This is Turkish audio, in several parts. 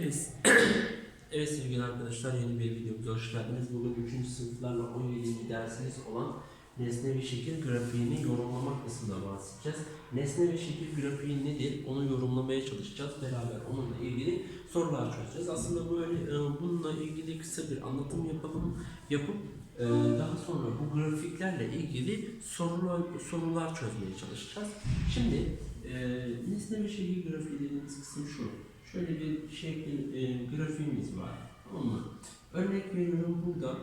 Evet. evet sevgili arkadaşlar yeni bir videomuza hoş geldiniz. Bugün 3. sınıflarla 17. dersimiz olan nesne ve şekil grafiğini yorumlama kısmında bahsedeceğiz. Nesne ve şekil grafiği nedir? Onu yorumlamaya çalışacağız. Beraber onunla ilgili sorular çözeceğiz. Aslında böyle e, bununla ilgili kısa bir anlatım yapalım. Yapıp e, daha sonra bu grafiklerle ilgili sorular, sorular çözmeye çalışacağız. Şimdi e, nesne ve şekil grafiği dediğimiz kısım şu. Şöyle bir şekil e, grafiğimiz var. Tamam mı? Örnek veriyorum burada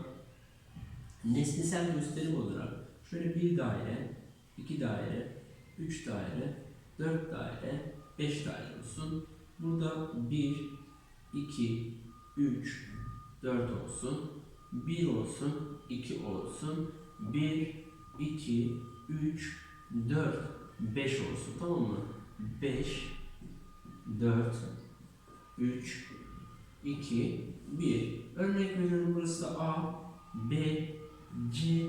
nesnesel gösterim olarak şöyle bir daire, iki daire, üç daire, dört daire, beş daire olsun. Burada bir, iki, üç, dört olsun. Bir olsun, iki olsun. Bir, iki, üç, dört, beş olsun. Tamam mı? Beş, dört, 3, 2, 1. Örnek veriyorum burası da A, B, C,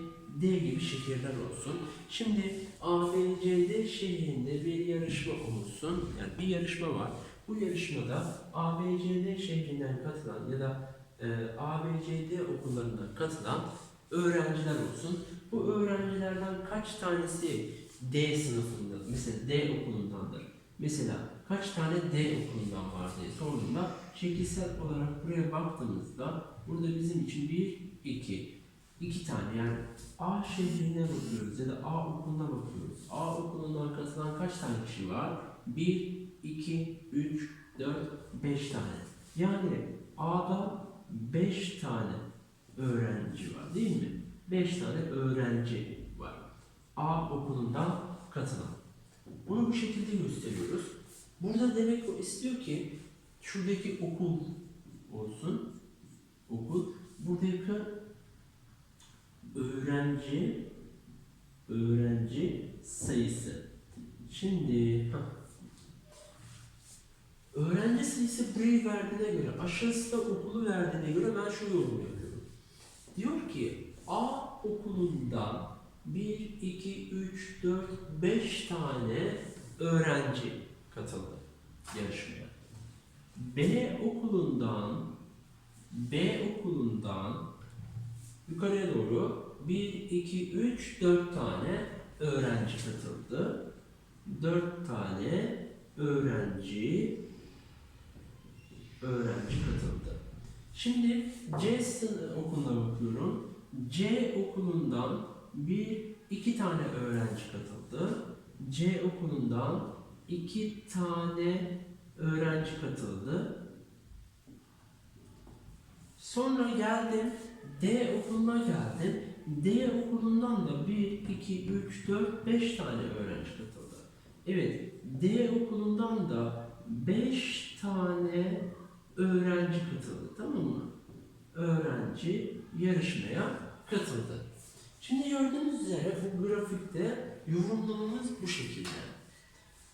D gibi şehirler olsun. Şimdi A, B, C, D şehrinde bir yarışma olsun. Yani bir yarışma var. Bu yarışmada A, B, C, D şehrinden katılan ya da e, A, B, C, D okullarına katılan öğrenciler olsun. Bu öğrencilerden kaç tanesi D sınıfında, mesela D okulundandır? Mesela kaç tane D okulundan var diye sorduğumda şekilsel olarak buraya baktığımızda burada bizim için bir, iki, iki tane yani A şehrine bakıyoruz ya da A okuluna bakıyoruz. A okulundan katılan kaç tane kişi var? 1, 2, 3, 4, 5 tane. Yani A'da 5 tane öğrenci var değil mi? 5 tane öğrenci var. A okulundan katılan. Bunu bu şekilde gösteriyoruz. Burada demek o istiyor ki şuradaki okul olsun. Okul. Buradaki öğrenci öğrenci sayısı. Şimdi öğrenci sayısı burayı verdiğine göre aşağısı da okulu verdiğine göre ben şu yorum yapıyorum. Diyor ki A okulunda 1, 2, 3, 4, 5 tane öğrenci katıldı yarışmaya. B okulundan B okulundan yukarıya doğru 1, 2, 3, 4 tane öğrenci katıldı. 4 tane öğrenci öğrenci katıldı. Şimdi C okuluna bakıyorum. C okulundan bir, iki tane öğrenci katıldı. C okulundan iki tane öğrenci katıldı. Sonra geldim D okuluna geldim. D okulundan da 1, 2, 3, 4, 5 tane öğrenci katıldı. Evet, D okulundan da 5 tane öğrenci katıldı. Tamam mı? Öğrenci yarışmaya katıldı. Şimdi gördüğünüz üzere bu grafikte yorumlamamız bu şekilde.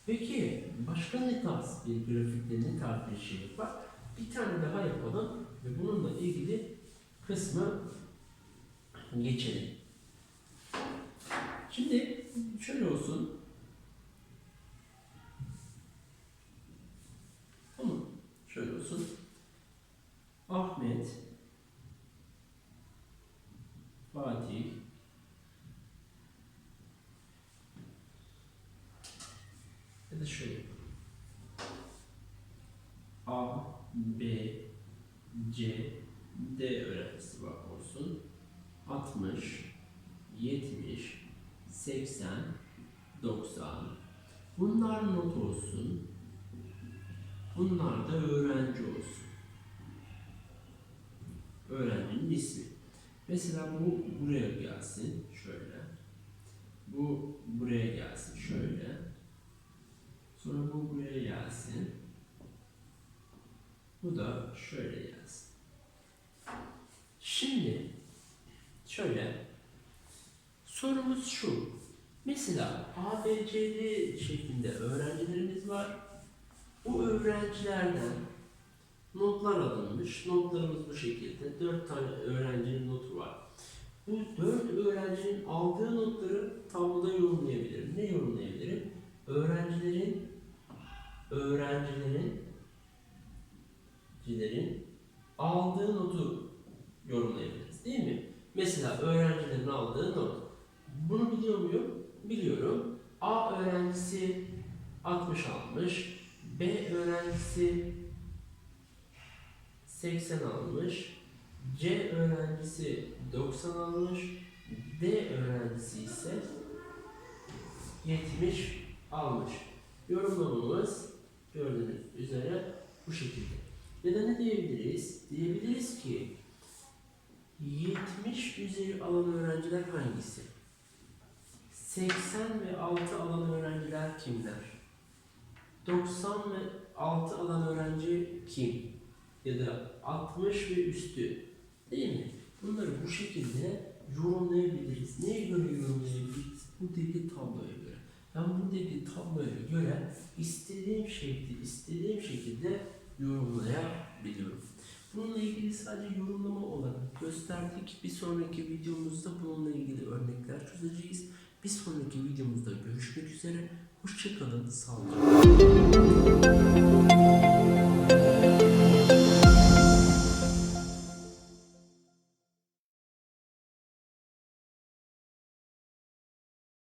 Peki başka ne tarz bir grafikte ne tarz bir şey var? Bir tane daha yapalım ve bununla ilgili kısmı geçelim. Şimdi şöyle olsun. Tamam. Şöyle olsun. Ahmet da şöyle. A, B, C, D öğrencisi var olsun. 60, 70, 80, 90. Bunlar not olsun. Bunlar da öğrenci olsun. Öğrencinin ismi. Mesela bu buraya gelsin şöyle. Bu buraya gelsin şöyle. Sonra bu buraya gelsin. Bu da şöyle gelsin. Şimdi şöyle sorumuz şu. Mesela A, B, C, D şeklinde öğrencilerimiz var. Bu öğrencilerden notlar alınmış. Notlarımız bu şekilde. Dört tane öğrencinin notu var. Bu dört öğrencinin aldığı notları tabloda yorumlayabilirim. Ne yorumlayabilirim? Öğrencilerin öğrencilerin aldığı notu yorumlayabiliriz değil mi? Mesela öğrencilerin aldığı not. Bunu biliyor muyum? Biliyorum. A öğrencisi 60 almış. B öğrencisi 80 almış. C öğrencisi 90 almış. D öğrencisi ise 70 almış. Yorumlamamız gördüğünüz üzere bu şekilde. Ya da ne diyebiliriz? Diyebiliriz ki 70 üzeri alan öğrenciler hangisi? 80 ve 6 alan öğrenciler kimler? 90 ve 6 alan öğrenci kim? Ya da 60 ve üstü değil mi? Bunları bu şekilde yorumlayabiliriz. Neye göre yorumlayabiliriz? Buradaki tabloya göre. Ben buradaki tabloya göre istediğim şekli, istediğim şekilde yorumlayabiliyorum. Bununla ilgili sadece yorumlama olarak gösterdik. Bir sonraki videomuzda bununla ilgili örnekler çözeceğiz. Bir sonraki videomuzda görüşmek üzere. Hoşçakalın, sağlıcakla.